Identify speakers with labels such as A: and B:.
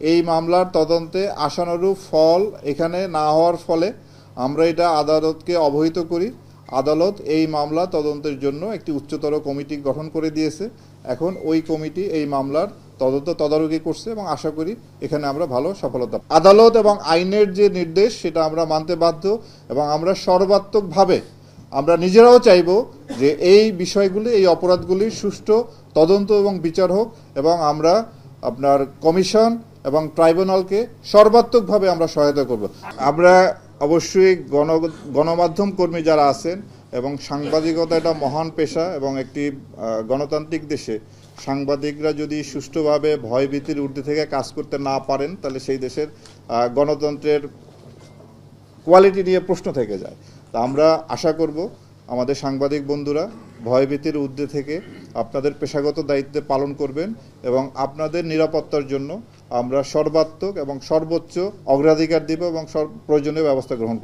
A: এই মামলার তদন্তে আশানুরূপ ফল এখানে না হওয়ার ফলে আমরা এটা আদালতকে অবহিত করি। আদালত এই মামলা তদন্তের জন্য একটি উচ্চতর কমিটি গঠন করে দিয়েছে। এখন ওই কমিটি এই মামলার তদন্ত তদারকি করছে এবং আশা করি এখানে আমরা ভালো সফলতা আদালত এবং আইনের যে নির্দেশ সেটা আমরা মানতে বাধ্য এবং আমরা সর্বাত্মকভাবে আমরা নিজেরাও চাইব যে এই বিষয়গুলি, এই অপরাধগুলির সুষ্ঠু তদন্ত এবং বিচার হোক এবং আমরা আপনার কমিশন এবং ট্রাইব্যুনালকে সর্বাত্মকভাবে আমরা সহায়তা করব। আমরা অবশ্যই গণ, গণমাধ্যম কর্মী যারা আছেন এবং সাংবাদিকতা একটা মহান পেশা এবং একটি গণতান্ত্রিক দেশে সাংবাদিকরা যদি সুষ্ঠুভাবে ভয়ভীতির ঊর্ধ্বে থেকে কাজ করতে না পারেন, তাহলে সেই দেশের গণতন্ত্রের কোয়ালিটি নিয়ে প্রশ্ন থেকে যায়। তা আমরা আশা করব আমাদের সাংবাদিক বন্ধুরা ভয়ভীতির ঊর্ধ্বে থেকে আপনাদের পেশাগত দায়িত্বে পালন করবেন এবং আপনাদের নিরাপত্তার জন্য আমরা সর্বাত্মক এবং সর্বোচ্চ অগ্রাধিকার দিব এবং প্রয়োজনীয় ব্যবস্থা গ্রহণ